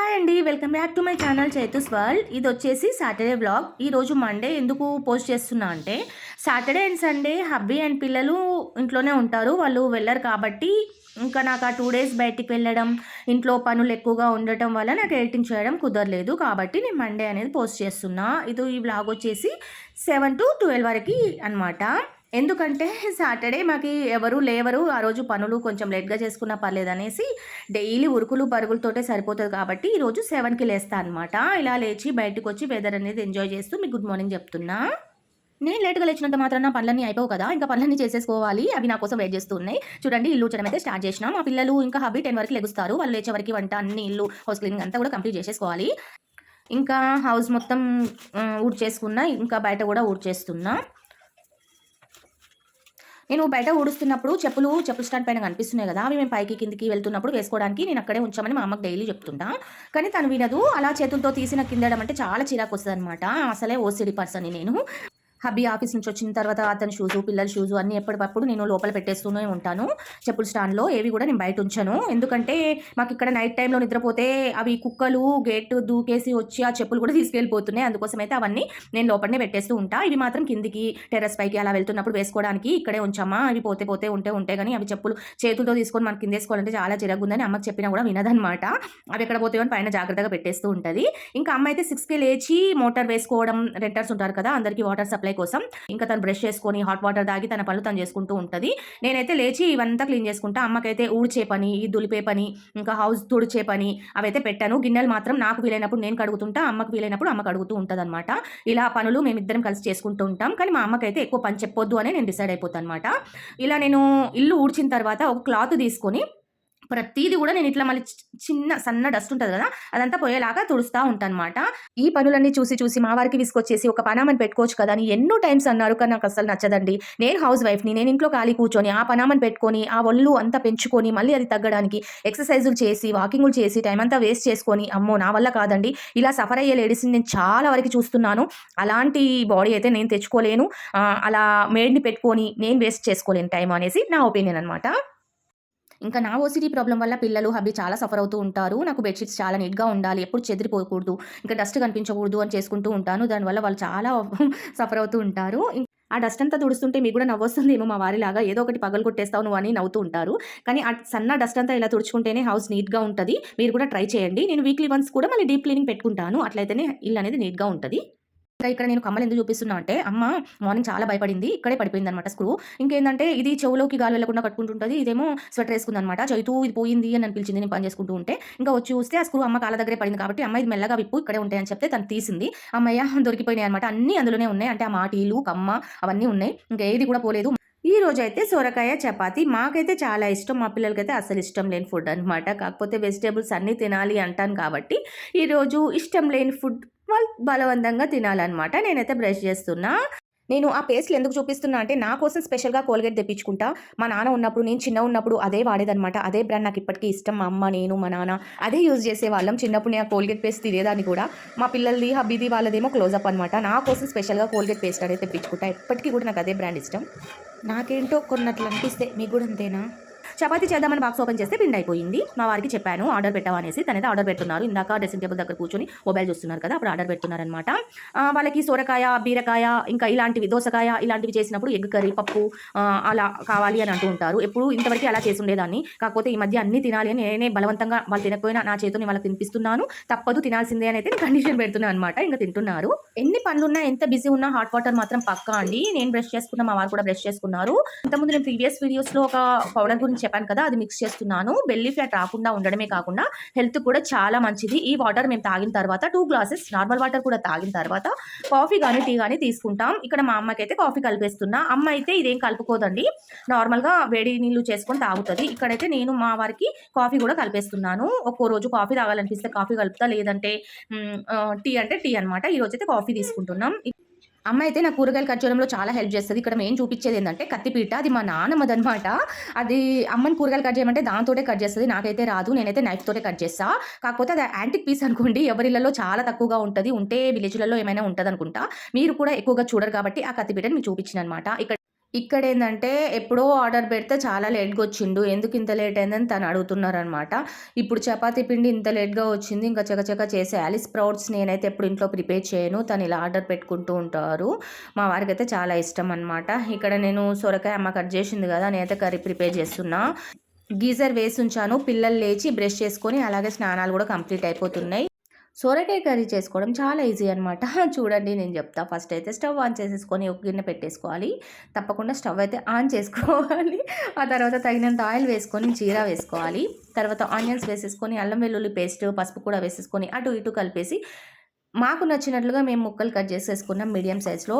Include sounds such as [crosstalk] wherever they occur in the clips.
Hi అండి. Welcome back to my channel Chaitu's world. ఇది వచ్చేసి సాటర్డే బ్లాగ్. ఈరోజు మండే ఎందుకు పోస్ట్ చేస్తున్నా అంటే Saturday and Sunday hubby and పిల్లలు ఇంట్లోనే ఉంటారు. వాళ్ళు వెళ్ళరు కాబట్టి ఇంకా నాకు ఆ టూ డేస్ బయటికి వెళ్ళడం ఇంట్లో పనులు ఎక్కువగా ఉండటం వల్ల నాకు ఎడిటింగ్ చేయడం కుదరలేదు. కాబట్టి నేను మండే అనేది పోస్ట్ చేస్తున్నా. ఇది ఈ బ్లాగ్ వచ్చేసి సెవెన్ టు ట్వెల్వ్ వరకు అనమాట ఎందుకంటే సాటర్డే మాకు ఎవరు లేవరు ఆ రోజు పనులు కొంచెం లేట్గా చేసుకున్నా పర్లేదు అనేసి డైలీ ఉరుకులు పరుగులతోటే సరిపోతుంది కాబట్టి ఈరోజు సెవెన్కి లేస్తా అనమాట ఇలా లేచి బయటకు వచ్చి వెదర్ అనేది ఎంజాయ్ చేస్తూ మీకు గుడ్ మార్నింగ్ చెప్తున్నా. నేను లేట్గా లేచినంత మాత్రం నా పనులన్నీ అయిపోవు కదా ఇంకా పనులన్నీ చేసేసుకోవాలి. అవి నా కోసం వెయిట్ చేస్తూ ఉన్నాయి. చూడండి ఇల్లు ఉచ్చడం అయితే స్టార్ట్ చేసిన. మా పిల్లలు ఇంకా హబీ టెన్ వరకు లెగుస్తారు. వాళ్ళు లేచే వరకు వంట అన్ని ఇల్లు హౌస్ క్లీనింగ్ అంతా కూడా కంప్లీట్ చేసేసుకోవాలి. ఇంకా హౌస్ మొత్తం ఊడ్చేసుకున్నా. ఇంకా బయట కూడా ఊడ్చేస్తున్నా. నేను బయట ఊడుస్తున్నప్పుడు చెప్పులు చెప్పులు స్టాండ్ పైన కనిపిస్తున్నాయి కదా అవి మేము పైకి కిందికి వెళ్తున్నప్పుడు వేసుకోవడానికి నేను అక్కడే ఉంచామని మా అమ్మకి డైలీ చెప్తుంటా. కానీ తను వినదు అలా చేతులతో తీసిన కిందడం అంటే చాలా చిరాకు వస్తుంది అనమాట అసలే ఓసిడి పర్సన్ నేను. హబ్బీ ఆఫీస్ నుంచి వచ్చిన తర్వాత అతని షూస్ పిల్లల షూస్ అన్ని ఎప్పటికప్పుడు నేను లోపల పెట్టేస్తూనే ఉంటాను. చెప్పుల స్టాండ్లో ఏవి కూడా నేను బయట ఉంచాను. ఎందుకంటే మాకు ఇక్కడ నైట్ టైంలో నిద్రపోతే అవి కుక్కలు గేట్ దూకేసి వచ్చి ఆ చెప్పులు కూడా తీసుకెళ్ళిపోతున్నాయి. అందుకోసం అయితే అవన్నీ నేను లోపలనే పెట్టేస్తూ ఉంటా. ఇవి మాత్రం కిందికి టెర్రస్ పైకి అలా వెళ్తున్నప్పుడు వేసుకోవడానికి ఇక్కడే ఉంచామా? అవి పోతే పోతే ఉంటే ఉంటే కానీ అవి చెప్పులు చేతులతో తీసుకొని మనకి కింద వేసుకోవాలంటే చాలా చిరగుందని అమ్మకి చెప్పినా కూడా వినదనమాట అవి ఎక్కడ పోతే పైన జాగ్రత్తగా పెట్టేస్తూ ఉంటుంది. ఇంకా అమ్మ అయితే సిక్స్కి లేచి మోటార్ వేసుకోవడం రెంటర్స్ ఉంటారు కదా అందరికీ వాటర్ సప్లై కోసం ఇంకా తను బ్రష్ చేసుకొని హాట్ వాటర్ తాగి తన పనులు తను చేసుకుంటూ ఉంటుంది. నేనైతే లేచి ఇవంతా క్లీన్ చేసుకుంటా. అమ్మకైతే ఊడ్చే పని ఈ దులిపే పని ఇంకా హౌస్ తుడిచే పని అవైతే పెట్టాను. గిన్నెలు మాత్రం నాకు వీలైనప్పుడు నేను కడుగుతుంటా అమ్మకు వీలైనప్పుడు అమ్మ కడుగుతూ ఉంటుంది అనమాట ఇలా పనులు మేమిద్దరం కలిసి చేసుకుంటూ ఉంటాం. కానీ మా అమ్మకైతే ఎక్కువ పని చెప్పొద్దు అని నేను డిసైడ్ అయిపోతాను అనమాట ఇలా నేను ఇల్లు ఊడ్చిన తర్వాత ఒక క్లాత్ తీసుకొని ప్రతిదీ కూడా నేను ఇట్లా మళ్ళీ చిన్న సన్న డస్ట్ ఉంటుంది కదా అదంతా పోయేలాగా తుడుస్తూ ఉంటాను అనమాట ఈ పనులన్నీ చూసి చూసి మా వారికి విసుకొచ్చేసి ఒక పనామని పెట్టుకోవచ్చు కదా అని ఎన్నో టైమ్స్ అన్నారు కానీ నాకు అసలు నచ్చదండి. నేను హౌస్ వైఫ్ని నేను ఇంట్లో ఖాళీ కూర్చొని ఆ పనామని పెట్టుకొని ఆ ఒళ్ళు అంతా పెంచుకొని మళ్ళీ అది తగ్గడానికి ఎక్సర్సైజులు చేసి వాకింగ్లు చేసి టైం అంతా వేస్ట్ చేసుకొని అమ్మో నా వల్ల కాదండి. ఇలా సఫర్ అయ్యే లేడీస్ని నేను చాలా వరకు చూస్తున్నాను. అలాంటి బాడీ అయితే నేను తెచ్చుకోలేను. అలా మేడ్ని పెట్టుకొని నేను వేస్ట్ చేసుకోలేను టైం అనేసి నా ఒపీనియన్ అనమాట ఇంకా నా ఓసీడీ ప్రాబ్లం వల్ల పిల్లలు హబ్బీ చాలా సఫర్ అవుతూ ఉంటారు. నాకు బెడ్షీట్స్ చాలా నీట్గా ఉండాలి. ఎప్పుడు చెదిరిపోకూడదు. ఇంకా డస్ట్ కనిపించకూడదు అని చేసుకుంటూ ఉంటాను. దానివల్ల వాళ్ళు చాలా [laughs] సఫర్ అవుతూ ఉంటారు. ఆ డస్ట్ అంతా తుడుస్తుంటే మీకు కూడా నవ్వొస్తుంది ఏమో మా వారిలాగా. ఏదో ఒకటి పగలు కొట్టేస్తావు నువ్వు అని నవ్వుతూ ఉంటారు. కానీ ఆ సన్న డస్ట్ అంతా ఇలా తుడుచుకుంటేనే హౌస్ నీట్గా ఉంటుంది. మీరు కూడా ట్రై చేయండి. నేను వీక్లీ వన్స్ కూడా మళ్ళీ డీప్ క్లీనింగ్ పెట్టుకుంటాను. అట్లయితేనే ఇల్లు అనేది నీట్గా ఉంటుంది. ఇంకా ఇక్కడ నేను కమ్మలు ఎందుకు చూపిస్తున్నా అంటే అమ్మ మార్నింగ్ చాలా భయపడింది ఇక్కడే పడిపోయింది అనమాట స్క్రూ ఇంకేంటంటే ఇది చెవులోకి గాలి వెళ్ళకుండా కట్టుకుంటుంటుంది ఇదేమో స్వెటర్ వేసుకుంది అనమాట చైతూ ఇది పోయింది అని అనిపించింది నేను పని చేసుకుంటూ ఉంటే. ఇంకా వచ్చి చూస్తే ఆ స్క్రూ అమ్మ కాళ్ళ దగ్గరే పడింది కాబట్టి అమ్మ ఇది మెల్లగా విప్పు ఇక్కడే ఉంటాయని చెప్తే తను తీసింది. అమ్మయ్య దొరికిపోయినాయి అనమాట అన్ని అందులోనే ఉన్నాయి. అంటే ఆ మాటీలు కమ్మ అవన్నీ ఉన్నాయి. ఇంకా ఏది కూడా పోలేదు. ఈ రోజు అయితే సొరకాయ చపాతి మాకైతే చాలా ఇష్టం మా పిల్లలకైతే అసలు ఇష్టం లేని ఫుడ్ అనమాట. కాకపోతే వెజిటేబుల్స్ అన్నీ తినాలి అంటాను కాబట్టి ఈరోజు ఇష్టం లేని ఫుడ్ వాళ్ళు బలవంతంగా తినాలన్నమాట. నేనైతే బ్రష్ చేస్తున్నా. నేను ఆ పేస్ట్లు ఎందుకు చూపిస్తున్నా అంటే నా కోసం స్పెషల్గా కోల్గేట్ తెప్పించుకుంటా. మా నాన్న ఉన్నప్పుడు నేను చిన్న ఉన్నప్పుడు అదే వాడేదనమాట అదే బ్రాండ్ నాకు ఇప్పటికీ ఇష్టం. మా అమ్మ నేను మా నాన్న అదే యూజ్ చేసేవాళ్ళం. చిన్నప్పుడు నేను ఆ కోల్గేట్ పేస్ట్ తినేదాన్ని కూడా. మా పిల్లలది హబ్బీది వాళ్ళదేమో క్లోజప్ అనమాట నా కోసం స్పెషల్గా కోల్గేట్ పేస్ట్ అనేది తెప్పించుకుంటా. ఎప్పటికీ కూడా నాకు అదే బ్రాండ్ ఇష్టం. నాకేంటో కొన్నట్లు అనిపిస్తే మీకు కూడా అంతేనా? చపాతీ చేద్దామని బాక్స్ ఓపెన్ చేస్తే పిండి అయిపోయింది. మా వారికి చెప్పాను ఆర్డర్ పెట్టామనేసి తనైతే ఆర్డర్ పెట్టున్నారు ఇందాక డ్రెస్సింగ్ టేబుల్ దగ్గర కూర్చొని మొబైల్ చూస్తున్నారు కదా అప్పుడు ఆర్డర్ పెట్టున్నారనమాట వాళ్ళకి సొరకాయ బీరకాయ ఇంకా ఇలాంటివి దోసకాయ ఇలాంటివి చేసినప్పుడు ఎగ్ కర్రీ పప్పు అలా కావాలి అని అంటూ ఉంటారు. ఎప్పుడు ఇంతవరకు అలా చేసి ఉండేదాన్ని. కాకపోతే ఈ మధ్య అన్ని తినాలి అని నేనే బలవంతంగా వాళ్ళు తినకపోయినా నా చేతుని వాళ్ళకి తినిపిస్తున్నాను. తప్పదు తినాల్సిందే అని అయితే కండిషన్ పెడుతున్నాను అనమాట ఇంకా తింటున్నారు. ఎన్ని పనులున్నా ఎంత బిజీ ఉన్నా హాట్ వాటర్ మాత్రం పక్కా అండి. నేను బ్రష్ చేసుకున్నా మా వారు కూడా బ్రష్ చేసుకున్నారు. ఇంతకుముందు నేను ప్రీవియస్ వీడియోస్లో ఒక పౌడర్ గురించి చెప్పాను కదా అది మిక్స్ చేస్తున్నాను. బెల్లి ఫ్యాట్ రాకుండా ఉండడమే కాకుండా హెల్త్ కూడా చాలా మంచిది. ఈ వాటర్ మేము తాగిన తర్వాత టూ గ్లాసెస్ నార్మల్ వాటర్ కూడా తాగిన తర్వాత కాఫీ కానీ టీ కానీ తీసుకుంటాం. ఇక్కడ మా అమ్మకి అయితే కాఫీ కలిపేస్తున్నా. అమ్మ అయితే ఇదేం కలుపుకోదండి. నార్మల్గా వేడి నీళ్ళు చేసుకొని తాగుతుంది. ఇక్కడైతే నేను మా వారికి కాఫీ కూడా కలిపేస్తున్నాను. ఒక్కో రోజు కాఫీ తాగాలనిపిస్తే కాఫీ కలుపుతా. లేదంటే టీ అంటే టీ అనమాట ఈ రోజు అయితే కాఫీ తీసుకుంటున్నాం. అమ్మ అయితే నా కూరగాయలు కట్ చేయడంలో చాలా హెల్ప్ చేస్తుంది. ఇక్కడ మేము చూపించేది ఏంటంటే కత్తిపీట. అది మా నాన్నమ్మది అనమాట అది అమ్మని కూరగాయలు కట్ చేయమంటే దాంతోటే కట్ చేస్తుంది. నాకైతే రాదు. నేనైతే నైఫ్ తోటే కట్ చేస్తా. కాకపోతే అది యాంటిక్ పీస్ అనుకోండి. ఎవరిళ్ళలో చాలా తక్కువగా ఉంటుంది. ఉంటే విలేజ్లలో ఏమైనా ఉంటుంది అనుకుంటా మీరు కూడా ఎక్కువగా చూడరు కాబట్టి ఆ కత్తిపీటని మీకు చూపించిన అనమాట ఇక్కడ ఇక్కడ ఏంటంటే ఎప్పుడో ఆర్డర్ పెడితే చాలా లేట్‌గా వచ్చిండు. ఎందుకు ఇంత లేట్ అయిందని తను అడుగుతున్నారనమాట. ఇప్పుడు చపాతీ పిండి ఇంత లేట్‌గా వచ్చింది. ఇంకా చకచక చేసేయాలి. స్ప్రౌట్స్ నేనైతే ఎప్పుడు ఇంట్లో ప్రిపేర్ చేయను. తను ఇలా ఆర్డర్ పెట్టుకుంటూ ఉంటారు. మా వారికి అయితే చాలా ఇష్టం అనమాట. ఇక్కడ నేను సొరకాయ అమ్మ కట్ చేసింది కదా! నేనైతే కర్రీ ప్రిపేర్ చేస్తున్నా. గీజర్ వేసి ఉంచాను పిల్లలు లేచి బ్రష్ చేసుకొని అలాగే స్నానాలు కూడా కంప్లీట్ అయిపోతున్నాయి. సొరకాయ కర్రీ చేసుకోవడం చాలా ఈజీ అనమాట. చూడండి నేను చెప్తా. ఫస్ట్ అయితే స్టవ్ ఆన్ చేసేసుకొని ఒక గిన్నె పెట్టేసుకోవాలి. తప్పకుండా స్టవ్ అయితే ఆన్ చేసుకోవాలి. ఆ తర్వాత తగినంత ఆయిల్ వేసుకొని జీరా వేసుకోవాలి. తర్వాత ఆనియన్స్ వేసేసుకొని అల్లం వెల్లుల్లి పేస్ట్, పసుపు కూడా వేసేసుకొని అటు ఇటు కలిపేసి మాకు నచ్చినట్లుగా మేము ముక్కలు కట్ చేసేసుకున్నాం మీడియం సైజులో.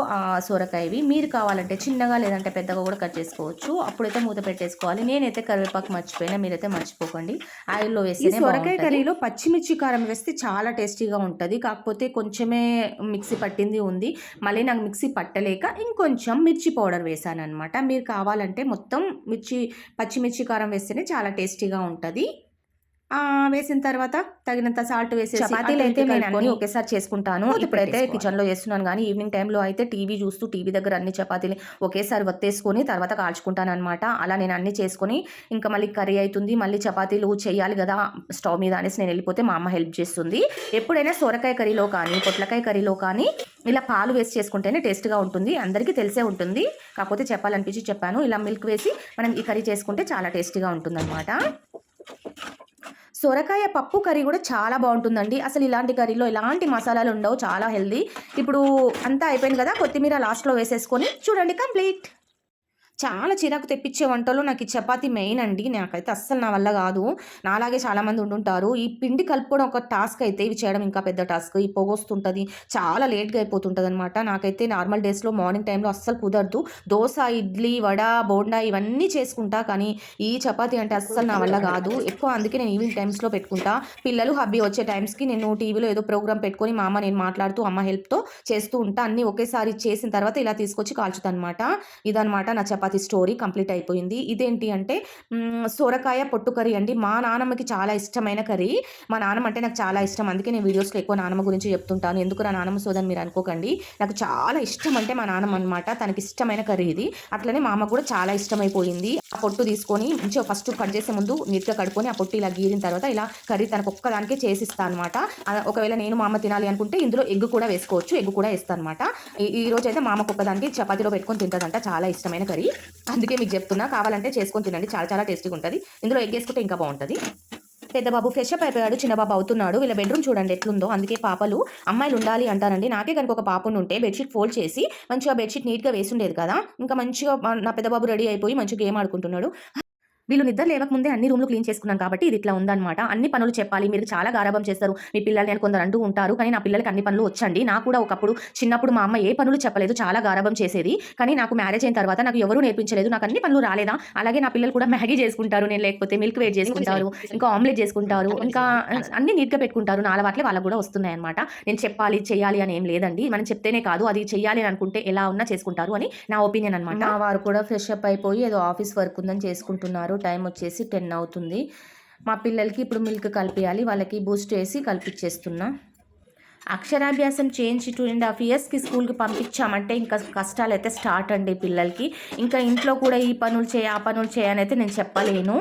సొరకాయవి. మీరు కావాలంటే చిన్నగా లేదంటే పెద్దగా కూడా కట్ చేసుకోవచ్చు. అప్పుడైతే మూత పెట్టేసుకోవాలి. నేనైతే కరివేపాకు మర్చిపోయినా మీరైతే మర్చిపోకండి. ఆయిల్లో వేసి సొరకాయ కర్రీలో పచ్చిమిర్చి కారం వేస్తే చాలా టేస్టీగా ఉంటుంది. కాకపోతే కొంచెమే మిక్సీ పట్టింది ఉంది. మళ్ళీ నాకు మిక్సీ పట్టలేక ఇంకొంచెం మిర్చి పౌడర్ వేసాను అనమాట మీరు కావాలంటే మొత్తం మిర్చి పచ్చిమిర్చి కారం వేస్తేనే చాలా టేస్టీగా ఉంటుంది. వేసిన తర్వాత తగినంత సాల్ట్ వేసి చపాతీలు అయితే నేను అన్ని ఒకేసారి చేసుకుంటాను. ఇప్పుడైతే కిచెన్లో చేస్తున్నాను కానీ ఈవినింగ్ టైంలో అయితే టీవీ చూస్తూ టీవీ దగ్గర అన్ని చపాతీలు ఒకేసారి వత్తేసుకొని తర్వాత కాల్చుకుంటాను అనమాట అలా నేను అన్ని చేసుకొని ఇంకా మళ్ళీ కర్రీ అవుతుంది. మళ్ళీ చపాతీలు చేయాలి కదా స్టవ్ మీద అనేసి నేను వెళ్ళిపోతే మా అమ్మ హెల్ప్ చేస్తుంది. ఎప్పుడైనా సొరకాయ కర్రీలో కానీ పొట్లకాయ కర్రీలో కానీ ఇలా పాలు వేసి చేసుకుంటేనే టేస్ట్గా ఉంటుంది. అందరికీ తెలిసే ఉంటుంది. కాకపోతే చెప్పాలనిపించి చెప్పాను. ఇలా మిల్క్ వేసి మనం ఈ కర్రీ చేసుకుంటే చాలా టేస్టీగా ఉంటుందన్నమాట. సొరకాయ పప్పు కర్రీ కూడా చాలా బాగుంటుందండి. అసలు ఇలాంటి కర్రీలో ఎలాంటి మసాలాలు ఉండవు చాలా హెల్దీ. ఇప్పుడు అంతా అయిపోయింది కదా కొత్తిమీర లాస్ట్లో వేసేసుకొని చూడండి కంప్లీట్. చాలా చిరాకు తెప్పించే వంటలో నాకు ఈ చపాతి మెయిన్ అండి. నాకైతే అస్సలు నా వల్ల కాదు. నాలాగే చాలామంది ఉండుంటారు. ఈ పిండి కలుపుకోవడం ఒక టాస్క్ అయితే ఇవి చేయడం ఇంకా పెద్ద టాస్క్ ఈ పొగొస్తుంటుంది చాలా లేట్గా అయిపోతుంటుంది అనమాట నాకైతే నార్మల్ డేస్లో మార్నింగ్ టైంలో అస్సలు కుదరదు. దోశ ఇడ్లీ వడ బోండా ఇవన్నీ చేసుకుంటా కానీ ఈ చపాతి అంటే అస్సలు నా వల్ల కాదు. ఎక్కువ అందుకే నేను ఈవినింగ్ టైమ్స్లో పెట్టుకుంటా. పిల్లలు హబ్బీ వచ్చే టైమ్స్కి నేను టీవీలో ఏదో ప్రోగ్రామ్ పెట్టుకొని మా అమ్మ నేను మాట్లాడుతూ అమ్మ హెల్ప్తో చేస్తూ ఉంటా. అన్నీ ఒకేసారి చేసిన తర్వాత ఇలా తీసుకొచ్చి కాల్చుతా అనమాట ఇదనమాట నా చపాతి చపాతి స్టోరీ కంప్లీట్ అయిపోయింది. ఇదేంటి అంటే సొరకాయ పొట్టు కర్రీ అండి. మా నాన్నమ్మకి చాలా ఇష్టమైన కర్రీ. మా నాన్నమ్మ అంటే నాకు చాలా ఇష్టం. అందుకే నేను వీడియోస్లో ఎక్కువ నాన్నమ్మ గురించి చెప్తుంటాను. ఎందుకు నా నాన్నమ్మ సోదని మీరు అనుకోకండి. నాకు చాలా ఇష్టం అంటే మా నాన్నమ్మ అనమాట తనకి ఇష్టమైన కర్రీ ఇది. అట్లనే మా అమ్మ కూడా చాలా ఇష్టమైపోయింది. ఆ పొట్టు తీసుకొని మంచిగా ఫస్ట్ కట్ చేసే ముందు నీట్గా కడుకొని ఆ పొట్టు ఇలా గీరిన తర్వాత ఇలా కర్రీ తనకు ఒక్కదానికే చేసిస్తాను అనమాట ఒకవేళ నేను మా అమ్మ తినాలి అనుకుంటే ఇందులో ఎగ్గు కూడా వేసుకోవచ్చు. ఎగ్గు కూడా వేస్తాను అనమాట ఈ రోజు అయితే మా అమ్మకు ఒక్కదానికి చపాతీలో పెట్టుకొని తింటుందంట. చాలా ఇష్టమైన కర్రీ. అందుకే మీకు చెప్తున్నా కావాలంటే చేసుకొని తినండి. చాలా చాలా టేస్టీగా ఉంటుంది. ఇందులో ఎగ్ వేసుకుంటే ఇంకా బాగుంటుంది. పెద్ద బాబు ఫ్రెష్ అప్ అయిపోయాడు చిన్న బాబు అవుతున్నాడు. వీళ్ళ బెడ్రూమ్ చూడండి ఎట్లుందో. అందుకే పాపలు అమ్మాయిలు ఉండాలి అంటారండి. నాకే కనుక ఒక పాప ఉంటే బెడ్షీట్ ఫోల్డ్ చేసి మంచిగా బెడ్షీట్ నీట్గా వేసి ఉండేది కదా. ఇంకా మంచిగా నా పెద్ద బాబు రెడీ అయిపోయి మంచిగా గేమ్ ఆడుకుంటున్నాడు. వీళ్ళు నిద్ర లేవకముందే అన్ని రూమ్లు క్లీన్ చేసుకున్నాం కాబట్టి ఇది ఇట్లా ఉందన్నమాట. అన్ని పనులు చెప్పాలి. మీరు చాలా గారాభం చేస్తారు. మీ పిల్లలు నేను కొందరు అంటూ ఉంటారు. కానీ నా పిల్లలకి అన్ని పనులు వచ్చండి. నాకు కూడా ఒకప్పుడు చిన్నప్పుడు మా అమ్మ ఏ పనులు చెప్పలేదు. చాలా గారాభం చేసేది. కానీ నాకు మ్యారేజ్ అయిన తర్వాత నాకు ఎవరు నేర్పించలేదు. నాకు అన్ని పనులు రాలేదా? అలాగే నా పిల్లలు కూడా మ్యాగీ చేసుకుంటారు. నేను లేకపోతే మిల్క్ వేట్ చేసుకుంటారు. ఇంకా ఆమ్లెట్ చేసుకుంటారు. ఇంకా అన్ని నీట్గా పెట్టుకుంటారు. నా అలవాట్లే వాళ్ళకు కూడా వస్తున్నాయి అనమాట నేను చెప్పాలి చేయాలి అని ఏం లేదండి. మనం చెప్తేనే కాదు అది చేయాలి అని అనుకుంటే ఎలా ఉన్నా చేసుకుంటారు అని నా ఒపీనియన్ అనమాట వారు కూడా ఫ్రెష్ అప్ అయిపోయి ఏదో ఆఫీస్ వర్క్ ఉందని చేసుకుంటున్నారు. టైం వచ్చేసి టెన్ అవుతుంది. మా పిల్లలకి ఇప్పుడు మిల్క్ కలిపియాలి వాళ్ళకి బూస్ట్ వేసి కల్పించేస్తున్నా. అక్షరాభ్యాసం చేయించి టూ అండ్ హాఫ్ ఇయర్స్కి స్కూల్కి పంపించామంటే ఇంకా కష్టాలు అయితే స్టార్ట్ అండి పిల్లలకి. ఇంకా ఇంట్లో కూడా ఈ పనులు చేయ ఆ పనులు చేయనైతే నేను చెప్పలేను.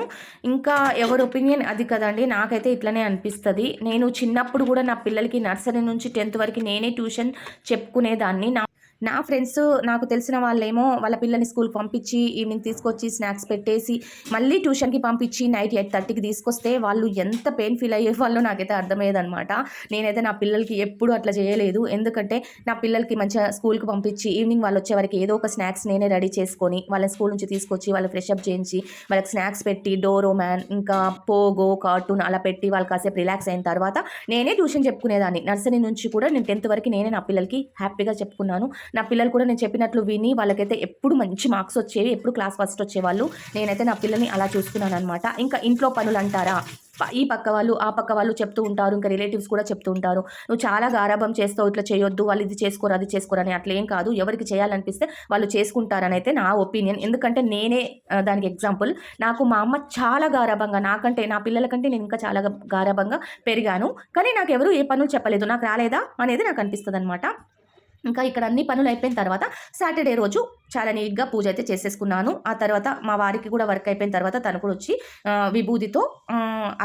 ఇంకా ఎవరి ఒపీనియన్ అది కదండి నాకైతే ఇట్లనే అనిపిస్తుంది. నేను చిన్నప్పుడు కూడా నా పిల్లలకి నర్సరీ నుంచి టెన్త్ వరకు నేనే ట్యూషన్ చెప్పుకునేదాన్ని. నా నా ఫ్రెండ్స్ నాకు తెలిసిన వాళ్ళేమో వాళ్ళ పిల్లల్ని స్కూల్కి పంపించి ఈవినింగ్ తీసుకొచ్చి స్నాక్స్ పెట్టేసి మళ్ళీ ట్యూషన్కి పంపించి నైట్ ఎయిట్ థర్టీకి తీసుకొస్తే వాళ్ళు ఎంత పెయిన్ ఫీల్ అయ్యే వాళ్ళు నాకైతే అర్థమయ్యేదనమాట నేనైతే నా పిల్లలకి ఎప్పుడు అట్లా చేయలేదు. ఎందుకంటే నా పిల్లలకి మంచిగా స్కూల్కి పంపించి ఈవినింగ్ వాళ్ళు వచ్చే వరకు ఏదో ఒక స్నాక్స్ నేనే రెడీ చేసుకొని వాళ్ళ స్కూల్ నుంచి తీసుకొచ్చి వాళ్ళు ఫ్రెష్అప్ చేయించి వాళ్ళకి స్నాక్స్ పెట్టి డోరో మ్యాన్ ఇంకా పోగో కార్టూన్ అలా పెట్టి వాళ్ళు కాసేపు రిలాక్స్ అయిన తర్వాత నేనే ట్యూషన్ చెప్పుకునేదాన్ని. నర్సరీ నుంచి కూడా నేను టెన్త్ వరకు నేనే నా పిల్లలకి హ్యాపీగా చెప్పుకున్నాను. నా పిల్లలు కూడా నేను చెప్పినట్లు విని వాళ్ళకైతే ఎప్పుడు మంచి మార్క్స్ వచ్చేవి ఎప్పుడు క్లాస్ ఫస్ట్ వచ్చేవాళ్ళు. నేనైతే నా పిల్లల్ని అలా చూసుకున్నాను అనమాట ఇంకా ఇంట్లో పనులు అంటారా ఈ పక్క వాళ్ళు ఆ పక్క వాళ్ళు చెప్తూ ఉంటారు. ఇంకా రిలేటివ్స్ కూడా చెప్తూ ఉంటారు. నువ్వు చాలా గారాభం చేస్తావు ఇట్లా చేయొద్దు వాళ్ళు ఇది చేసుకోరు అది చేసుకోరు అని అట్లా ఏం కాదు. ఎవరికి చేయాలనిపిస్తే వాళ్ళు చేసుకుంటారని అయితే నా ఒపీనియన్. ఎందుకంటే నేనే దానికి ఎగ్జాంపుల్. నాకు మా అమ్మ చాలా గారాభంగా నాకంటే నా పిల్లల కంటే నేను ఇంకా చాలా గారాభంగా పెరిగాను. కానీ నాకు ఎవరు ఏ పనులు చెప్పలేదు. నాకు రాలేదా? అనేది నాకు అనిపిస్తుంది అనమాట ఇంకా ఇక్కడ అన్ని పనులు అయిపోయిన తర్వాత సాటర్డే రోజు చాలా నీట్గా పూజ అయితే చేసేసుకున్నాను. ఆ తర్వాత మా వారికి కూడా వర్క్ అయిపోయిన తర్వాత తను కూడా వచ్చి విభూతితో విభూదితో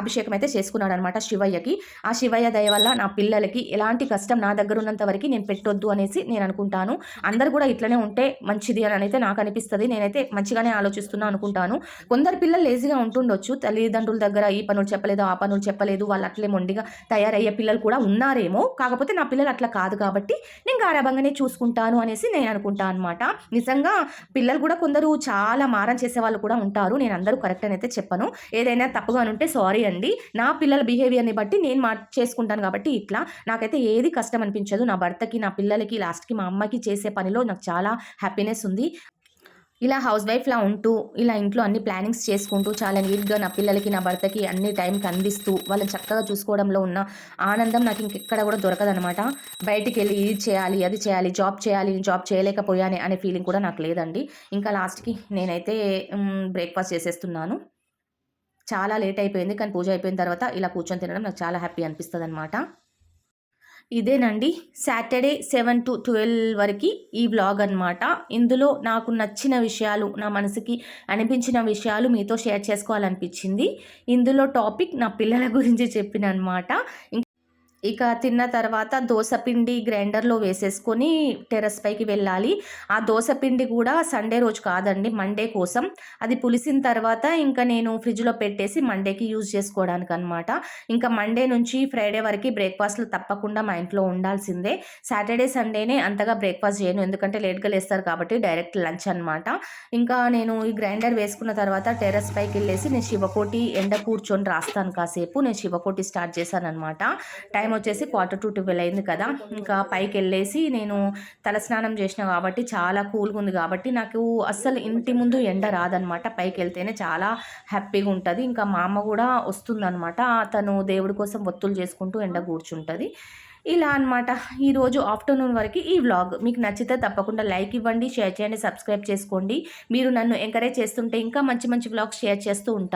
అభిషేకం అయితే చేసుకున్నాడు అనమాట శివయ్యకి. ఆ శివయ్య దయ వల్ల నా పిల్లలకి ఎలాంటి కష్టం నా దగ్గర ఉన్నంత వరకు నేను పెట్టొద్దు అనేసి నేను అనుకుంటాను. అందరు కూడా ఇట్లనే ఉంటే మంచిది అని అయితే నాకు అనిపిస్తుంది. నేనైతే మంచిగానే ఆలోచిస్తున్నా అనుకుంటాను. కొందరు పిల్లలు లేజీగా ఉంటుండొచ్చు. తల్లిదండ్రుల దగ్గర ఈ పనులు చెప్పలేదు ఆ పనులు చెప్పలేదు. వాళ్ళు అట్లే మొండిగా తయారయ్యే పిల్లలు కూడా ఉన్నారేమో. కాకపోతే నా పిల్లలు అట్లా కాదు కాబట్టి నేను గారాబంగానే చూసుకుంటాను అనేసి నేను అనుకుంటాను అనమాట నిజంగా పిల్లలు కూడా కొందరు చాలా మారం చేసే వాళ్ళు కూడా ఉంటారు. నేను అందరూ కరెక్ట్ అని అయితే చెప్పను. ఏదైనా తప్పుగా ఉంటే సారీ అండి. నా పిల్లల బిహేవియర్ని బట్టి నేను మా చేసుకుంటాను కాబట్టి ఇట్లా. నాకైతే ఏది కష్టం అనిపించదు. నా భర్తకి నా పిల్లలకి లాస్ట్కి మా అమ్మకి చేసే పనిలో నాకు చాలా హ్యాపీనెస్ ఉంది. ఇలా హౌస్ వైఫ్లా ఉంటూ ఇలా ఇంట్లో అన్ని ప్లానింగ్స్ చేసుకుంటూ చాలా నీట్గా నా పిల్లలకి నా భర్తకి అన్ని టైంకి అందిస్తూ వాళ్ళని చక్కగా చూసుకోవడంలో ఉన్న ఆనందం నాకు ఇంకెక్కడ కూడా దొరకదనమాట బయటికి వెళ్ళి ఇది చేయాలి అది చేయాలి జాబ్ చేయాలి జాబ్ చేయలేకపోయానే అనే ఫీలింగ్ కూడా నాకు లేదండి. ఇంకా లాస్ట్కి నేనైతే బ్రేక్ఫాస్ట్ చేసేస్తున్నాను. చాలా లేట్ అయిపోయింది కానీ పూజ అయిపోయిన తర్వాత ఇలా కూర్చొని తినడం నాకు చాలా హ్యాపీ అనిపిస్తుంది అనమాట ఇదేనండి సాటర్డే సెవెన్ టు ట్వెల్వ్ వరకు ఈ వ్లాగ్ అనమాట ఇందులో నాకు నచ్చిన విషయాలు నా మనసుకి అనిపించిన విషయాలు మీతో షేర్ చేసుకోవాలనిపించింది. ఇందులో టాపిక్ నా పిల్లల గురించి చెప్పిన అనమాట ఇక తిన్న తర్వాత దోశపిండి గ్రైండర్లో వేసేసుకొని టెర్రస్ పైకి వెళ్ళాలి. ఆ దోశపిండి కూడా సండే రోజు కాదండి మండే కోసం. అది పులిసిన తర్వాత ఇంకా నేను ఫ్రిడ్జ్లో పెట్టేసి మండేకి యూజ్ చేసుకోవడానికి అనమాట ఇంకా మండే నుంచి ఫ్రైడే వరకు బ్రేక్ఫాస్ట్లు తప్పకుండా మా ఇంట్లో ఉండాల్సిందే. సాటర్డే సండేనే అంతగా బ్రేక్ఫాస్ట్ చేయను ఎందుకంటే లేట్గా లేస్తారు కాబట్టి డైరెక్ట్ లంచ్ అనమాట ఇంకా నేను ఈ గ్రైండర్ వేసుకున్న తర్వాత టెర్రస్ పైకి వెళ్ళేసి నేను శివకోటి ఎండ కూర్చొని రాస్తాను కాసేపు. నేను శివకోటి స్టార్ట్ చేశాను అనమాట టైం వచ్చేసి క్వార్టర్ టు ట్వెల్వ్ అయింది కదా. ఇంకా పైకి వెళ్ళేసి నేను తలస్నానం చేసిన కాబట్టి చాలా కూల్గా ఉంది కాబట్టి నాకు అస్సలు ఇంటి ముందు ఎండ రాదనమాట. పైకి వెళ్తేనే చాలా హ్యాపీగా ఉంటుంది. ఇంకా మా అమ్మ కూడా వస్తుందనమాట. తను దేవుడి కోసం ఒత్తులు చేసుకుంటూ ఎండ కూర్చుంటుంది. ఇలా అనమాట ఈరోజు ఆఫ్టర్నూన్ వరకు ఈ వ్లాగ్. మీకు నచ్చితే తప్పకుండా లైక్ ఇవ్వండి షేర్ చేయండి సబ్స్క్రైబ్ చేసుకోండి. మీరు నన్ను ఎంకరేజ్ చేస్తుంటే ఇంకా మంచి మంచి వ్లాగ్స్ షేర్ చేస్తూ ఉంటాను